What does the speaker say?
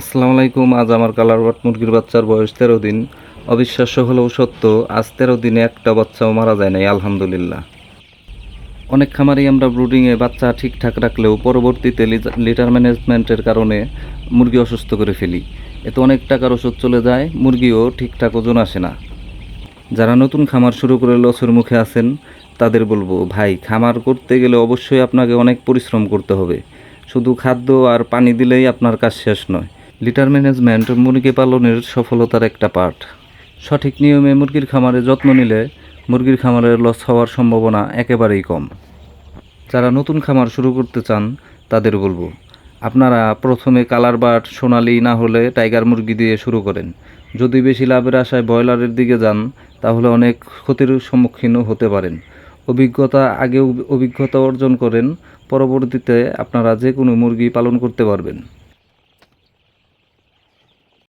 আসসালামু আলাইকুম, আজ আমার কালারবাট মুরগির বাচ্চার বয়স তেরো দিন। অবিশ্বাস্য হলেও সত্য, আজ তেরো দিনে একটা বাচ্চাও মারা যায় নাই, আলহামদুলিল্লাহ। অনেক খামারেই আমরা ব্রুডিংয়ে বাচ্চা ঠিকঠাক রাখলেও পরবর্তীতে লিটার ম্যানেজমেন্টের কারণে মুরগি অসুস্থ করে ফেলি। এতে অনেক টাকার ওষুধ চলে যায়, মুরগিও ঠিকঠাক ওজন আসে না। যারা নতুন খামার শুরু করে লসের মুখে আছেন, তাদের বলব, ভাই, খামার করতে গেলে অবশ্যই আপনাকে অনেক পরিশ্রম করতে হবে। শুধু খাদ্য আর পানি দিলেই আপনার কাজ শেষ নয়। লিটার ম্যানেজমেন্ট মুরগি পালনের সফলতার একটা পার্ট সঠিক নিয়মে মুরগির খামারে যত্ন নিলে মুরগির খামারের লস হওয়ার সম্ভাবনা একেবারেই কম। যারা নতুন খামার শুরু করতে চান, তাদের বলব, আপনারা প্রথমে কালার বাট সোনালি না হলে টাইগার মুরগি দিয়ে শুরু করেন। যদি বেশি লাভের আশায় ব্রয়লারের দিকে যান, তাহলে অনেক ক্ষতির সম্মুখীনও হতে পারেন। অভিজ্ঞতা আগে অভিজ্ঞতা অর্জন করেন, পরবর্তীতে আপনারা যে কোনো মুরগি পালন করতে পারবেন।